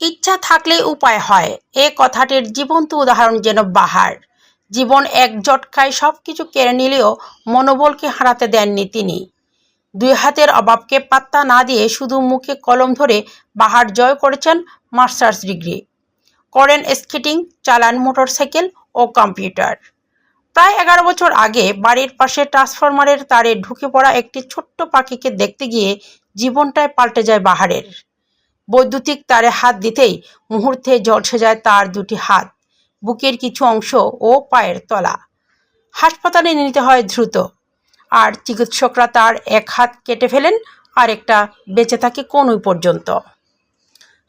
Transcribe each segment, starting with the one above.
ইচ্ছা থাকলে উপায় হয়। এ কথাটির জীবন্ত উদাহরণ যেন বাহার। জীবন এক জটকায় সব কিছু কেড়ে নিলেও মনোবলকে হারাতে দেননি তিনি। দুই হাতের অভাবকে পাত্তা না দিয়ে শুধু মুখে কলম ধরে বাহার জয় করেছেন মাস্টার্স ডিগ্রি। করেন স্কেটিং, চালান মোটরসাইকেল ও কম্পিউটার। প্রায় এগারো বছর আগে বাড়ির পাশে ট্রান্সফরমারের তারে ঢুকে পড়া একটি ছোট্ট পাখিকে দেখতে গিয়ে জীবনটায় পাল্টে যায় বাহারের। বৈদ্যুতিক তারে হাত দিতেই মুহূর্তে ঝলসে যায় তার দুটি হাত, বুকের কিছু অংশ ও পায়ের তলা। হাসপাতালে নিতে হয় দ্রুত। আর চিকিৎসকরা তার এক হাত কেটে ফেলেন আর একটা বেঁচে থাকে কোনই পর্যন্ত।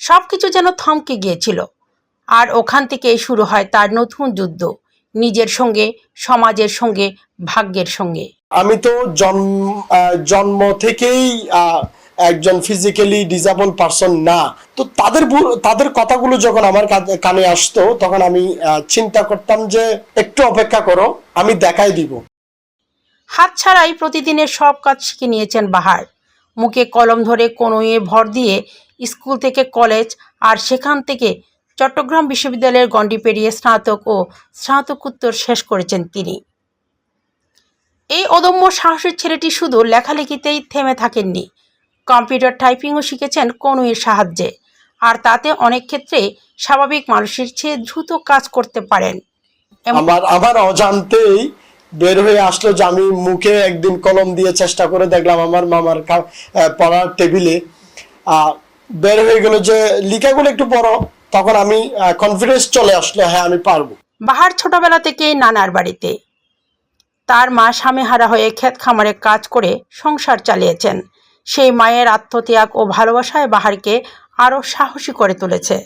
সব কিছু যেন থমকে গিয়েছিল। আর ওখান থেকেই শুরু হয় তার নতুন যুদ্ধ, নিজের সঙ্গে, সমাজের সঙ্গে, ভাগ্যের সঙ্গে। আমি তো জন্ম জন্ম থেকেই একজন ফিজিক্যালি ডিসেবল পারসন না। তো তাদের তাদের কথাগুলো যখন আমার কানে আসতো, তখন আমি চিন্তা করতাম যে একটু অপেক্ষা করো, আমি দেখাই দিব। হাত ছাড়াই প্রতিদিনের সব কাজ শিখে নিয়েছেন বাহার। মুখে কলম ধরে কোনোয়ে ভর দিয়ে স্কুল থেকে কলেজ আর সেখান থেকে চট্টগ্রাম বিশ্ববিদ্যালয়ের গণ্ডি পেরিয়ে স্নাতক ও স্নাতকোত্তর শেষ করেছেন তিনি। এই অদম্য সাহসের ছেলেটি শুধু লেখালেখিতেই থেমে থাকেননি কম্পিউটার টাইপিংও শিখেছেন কনুইয়ের সাহায্যে। আর তাতে অনেক ক্ষেত্রে স্বাভাবিক মানুষের চেয়ে দ্রুত কাজ করতে পারেন। আমার আমার অজান্তেই বের হয়ে আসলো যে আমি মুখে একদিন কলম দিয়ে চেষ্টা করে দেখলাম আমার মামার পড়ার টেবিলে। বের হয়ে গেল যে লিখাগুলো একটু পড়ো। তখন আমি কনফিডেন্স চলে আসলো হ্যাঁ আমি পারব। বাহার ছোটবেলা থেকেই নানার বাড়িতে। তার মা স্বামীহারা হয়ে ক্ষেত খামারে কাজ করে সংসার চালিয়েছেন। সেই মায়ের আত্মত্যাগ ও ভালোবাসায় বাহারকে আরও সাহসী করে তুলেছে।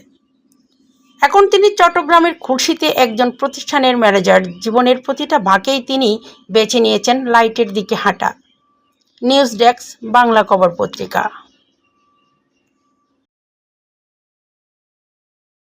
এখন তিনি চট্টগ্রামের খুর্শিতে একজন প্রতিষ্ঠানের ম্যানেজার। জীবনের প্রতিটা ভাগেই তিনি বেছে নিয়েছেন লাইটের দিকে হাঁটা। নিউজ ডেস্ক, বাংলা খবর পত্রিকা।